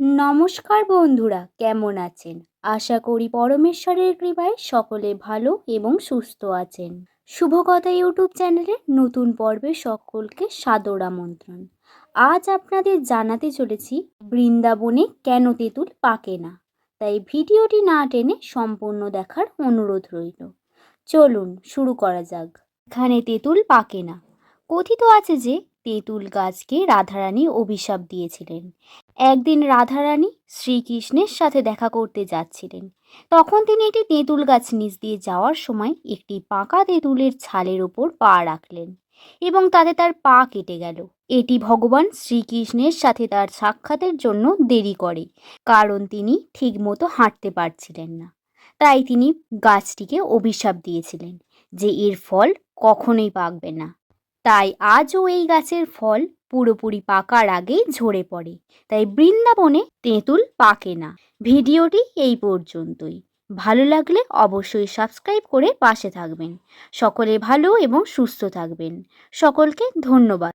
নমস্কার বন্ধুরা, কেমন আছেন? আশা করি পরমেশ্বরের কৃপায় সকলে ভালো এবং সুস্থ আছেন। শুভকথা ইউটিউব চ্যানেলে নতুন পর্বে সকলকে সাদর আমন্ত্রণ। আজ আপনাদের জানাতে চলেছি, বৃন্দাবনে কেন তেঁতুল পাকে না? তাই ভিডিওটি না টেনে সম্পূর্ণ দেখার অনুরোধ রইল। চলুন শুরু করা যাক। এখানে তেঁতুল পাকে না। কথিত আছে যে তেঁতুল গাছকে রাধারানী অভিশাপ দিয়েছিলেন। একদিন রাধারানী শ্রীকৃষ্ণের সাথে দেখা করতে যাচ্ছিলেন। তখন তিনি একটি তেঁতুল গাছ নিচ দিয়ে যাওয়ার সময় একটি পাকা তেঁতুলের ছালের ওপর পা রাখলেন এবং তাতে তার পা কেটে গেল। এটি ভগবান শ্রীকৃষ্ণের সাথে তার সাক্ষাতের জন্য দেরি করে, কারণ তিনি ঠিকমতো হাঁটতে পারছিলেন না। তাই তিনি গাছটিকে অভিশাপ দিয়েছিলেন যে এর ফল কখনোই পাকবে না। তাই আজও এই গাছের ফল পুরোপুরি পাকার আগেই ঝরে পড়ে। তাই বৃন্দাবনে তেঁতুল পাকে না। ভিডিওটি এই পর্যন্তই। ভালো লাগলে অবশ্যই সাবস্ক্রাইব করে পাশে থাকবেন। সকলে ভালো এবং সুস্থ থাকবেন। সকলকে ধন্যবাদ।